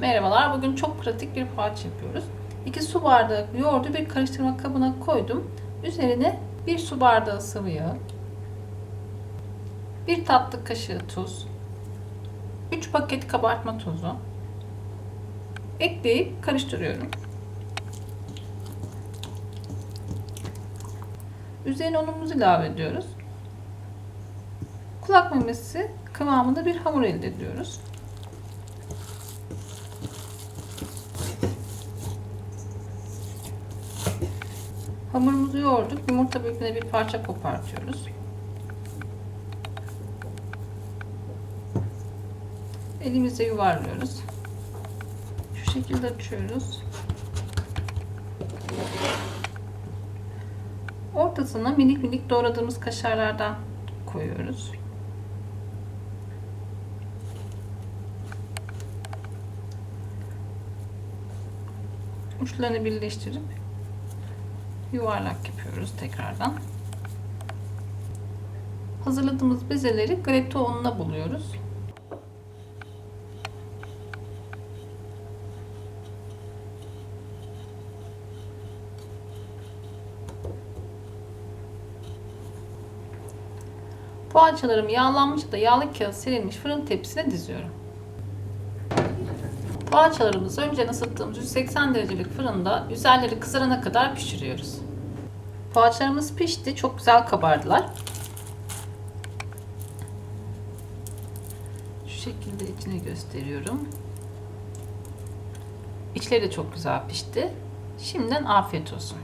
Merhabalar. Bugün çok pratik bir poğaça yapıyoruz. 2 su bardağı yoğurdu bir karıştırma kabına koydum. Üzerine 1 su bardağı sıvı yağ, 1 tatlı kaşığı tuz, 3 paket kabartma tozu ekleyip karıştırıyorum. Üzerine unumuzu ilave ediyoruz. Kulak memesi kıvamında bir hamur elde ediyoruz. Hamurumuzu yoğurduk. Yumurta büyüklüğünde bir parça kopartıyoruz. Elimizle yuvarlıyoruz. Şu şekilde açıyoruz. Ortasına minik minik doğradığımız kaşarlardan koyuyoruz. Uçlarını birleştirip yuvarlak yapıyoruz tekrardan. Hazırladığımız bezeleri galeta ununa buluyoruz. Poğaçalarımı yağlanmış da yağlı kağıt serilmiş fırın tepsisine diziyorum. Poğaçalarımızı önceden ısıttığımız 180 derecelik fırında üzerleri kızarana kadar pişiriyoruz. Poğaçalarımız pişti. Çok güzel kabardılar. Şu şekilde içini gösteriyorum. İçleri de çok güzel pişti. Şimdiden afiyet olsun.